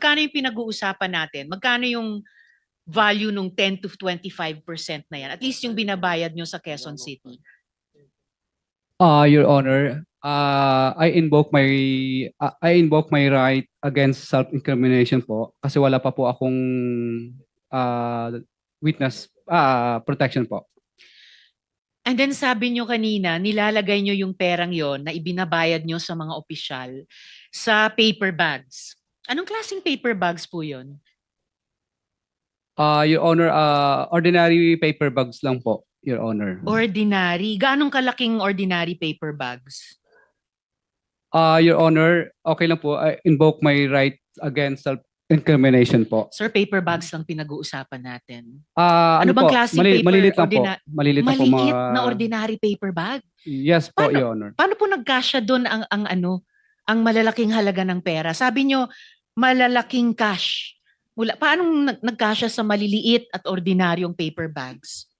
magkano yung pinag-uusapan natin? Magkano yung value nung 10 to 25% na yan? At least yung binabayad nyo sa Quezon City. Uh, Your Honor, uh, I invoke my uh, I invoke my right against self-incrimination po kasi wala pa po akong uh, witness uh, protection po. And then sabi nyo kanina, nilalagay nyo yung perang yon na ibinabayad nyo sa mga opisyal sa paper bags. Anong klaseng paper bags po yon? Uh, Your Honor, uh, ordinary paper bags lang po, Your Honor. Ordinary. Gaanong kalaking ordinary paper bags? Uh, Your Honor, okay lang po. I invoke my right against self-incrimination po. Sir, paper bags lang pinag-uusapan natin. Uh, Ano bang po? klaseng Mali- paper? Malilit lang po. Ordina- Malilit lang po Maliit mga... na ordinary paper bag. Yes po, Paano- Your Honor. Paano po nagkasya doon ang, ang ano, ang malalaking halaga ng pera? Sabi nyo, malalaking cash. Mula, paano nag, nagkasya sa maliliit at ordinaryong paper bags?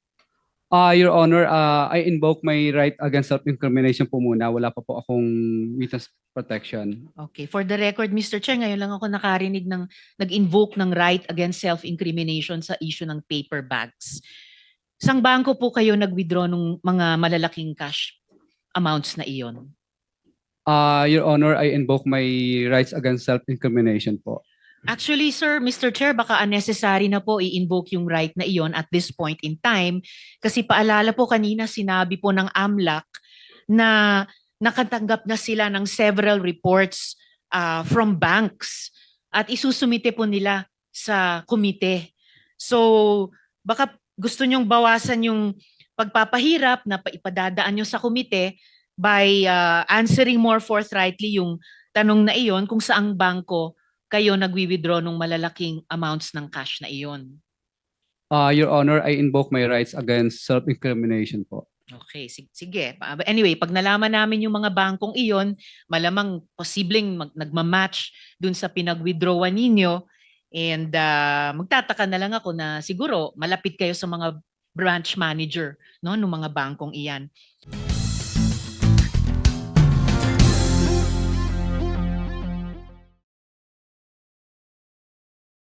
Uh, Your Honor, uh, I invoke my right against self-incrimination po muna. Wala pa po akong witness protection. Okay, for the record, Mr. Chair, ngayon lang ako nakarinig ng nag-invoke ng right against self-incrimination sa issue ng paper bags. Sang bangko po kayo nag-withdraw ng mga malalaking cash amounts na iyon? Uh, Your Honor, I invoke my rights against self-incrimination po. Actually, sir, Mr. Chair, baka unnecessary na po i-invoke yung right na iyon at this point in time. Kasi paalala po kanina, sinabi po ng AMLAC na nakatanggap na sila ng several reports ah, from banks at isusumite po nila sa komite. So, baka gusto nyong bawasan yung pagpapahirap na pa- ipadadaan nyo sa komite by ah, answering more forthrightly yung tanong na iyon kung saang bangko kayo nagwi-withdraw ng malalaking amounts ng cash na iyon. Uh, Your Honor, I invoke my rights against self-incrimination po. Okay, sig- sige. Pa- Anyway, pag nalaman namin yung mga bangkong iyon, malamang posibleng mag- nagmamatch dun sa pinag-withdrawan ninyo and ah, magtataka na lang ako na siguro malapit kayo sa mga branch manager no ng mga bangkong iyan.